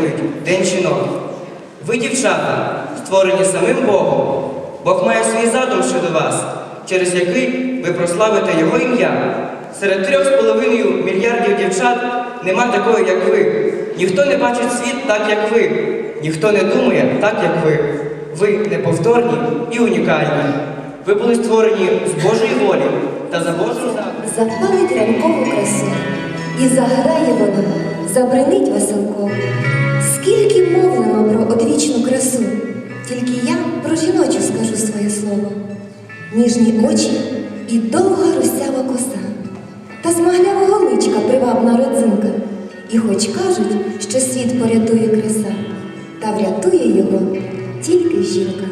святкують День жінок. Ви, дівчата, створені самим Богом. Бог має свій задум щодо вас, через який ви прославите Його ім'я. Серед трьох з половиною мільярдів дівчат нема такої, як ви. Ніхто не бачить світ так, як ви. Ніхто не думає так, як ви. Ви неповторні і унікальні. Ви були створені з Божої волі та за Божим задумом. Запалить ранкову красу, і заграє вона, забринить веселко. Скільки мовлено про одвічну красу, тільки я про жіночу скажу своє слово. Ніжні очі і довга русява коса, та смаглявого личка привабна родзинка. І хоч кажуть, що світ порятує краса, та врятує його тільки жінка.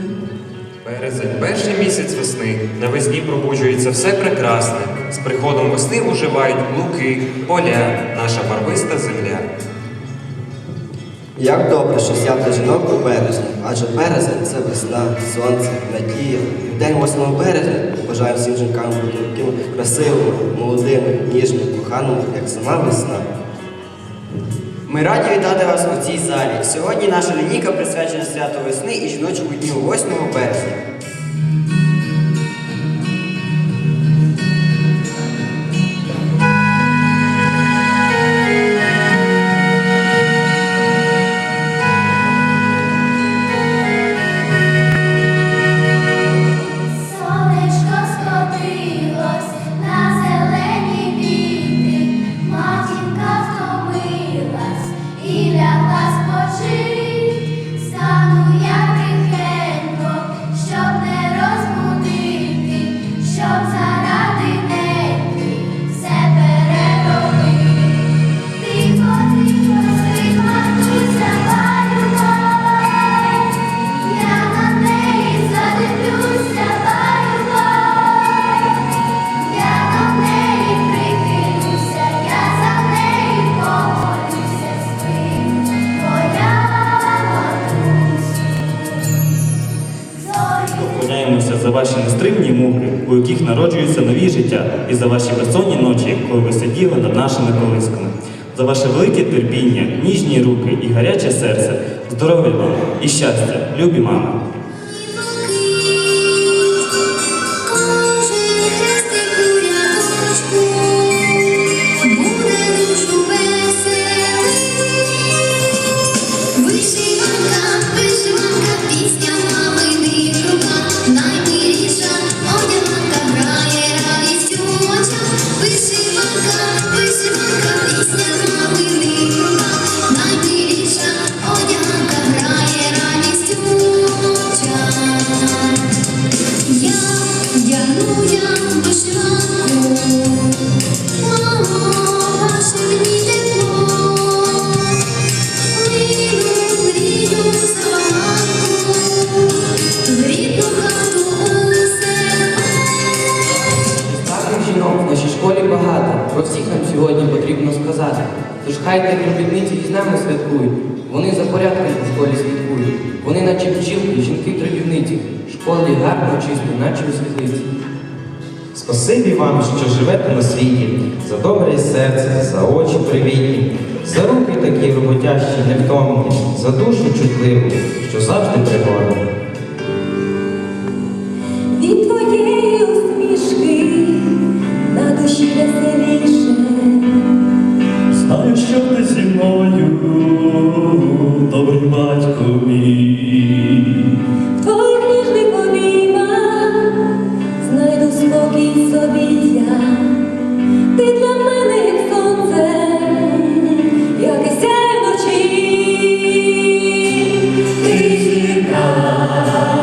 Березень, перший місяць весни. Навесні пробуджується все прекрасне. З приходом весни оживають луки, поля, наша барвиста земля. Як добре, що свято жінок у березні, адже березень це весна, сонце, надія. День 8 березня бажаю всім жінкам бути такими красивими, молодими, ніжними, коханими, як сама весна. Ми раді вітати вас у цій залі. Сьогодні наша лінійка присвячена святу весни і жіночому дню 8 березня. За ваші нестримні муки, у яких народжуються нові життя, і за ваші безсонні ночі, коли ви сиділи над нашими колисками. За ваше велике терпіння, ніжні руки і гаряче серце, здоров'я вам і щастя, любі мами. Вишиванка, вишиванка, пісня маминих про всіх нам сьогодні потрібно сказати. Тож хай так робітниці і з нами святкують. Вони за порядком у школі слідкують. Вони наче бджілки, жінки трудівниці. Школі гарно, чисто, наче у світлиці. Спасибі вам, що живете на світі, за добре серце, за очі привітні, за руки такі роботящі, невтомні, за душу чутливу, що завжди пригодна. Oh.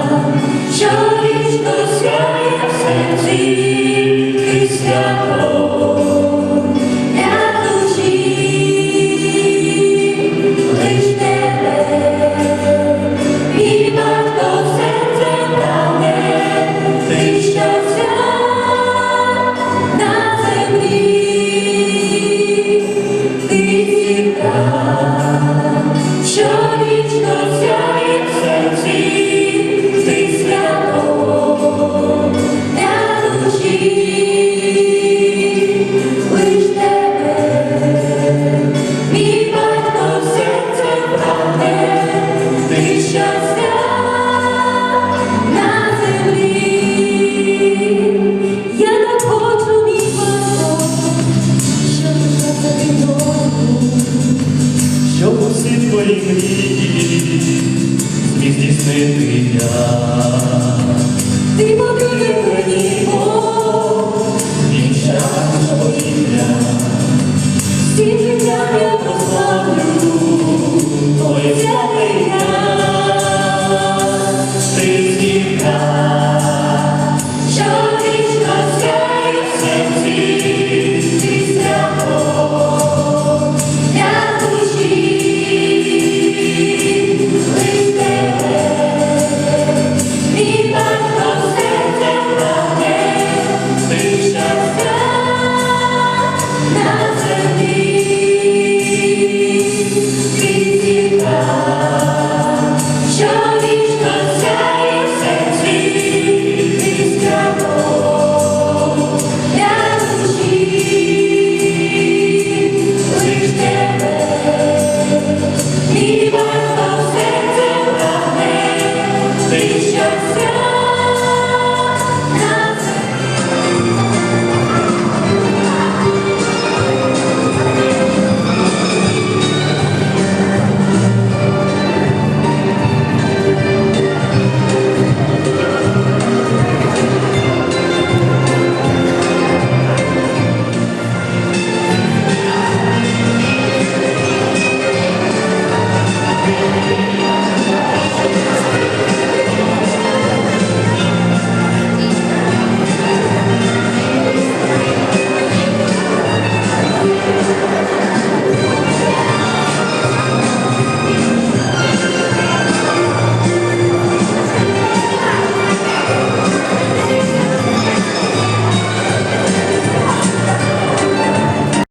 Твої мрії зміг здійснити я. Zbliżam się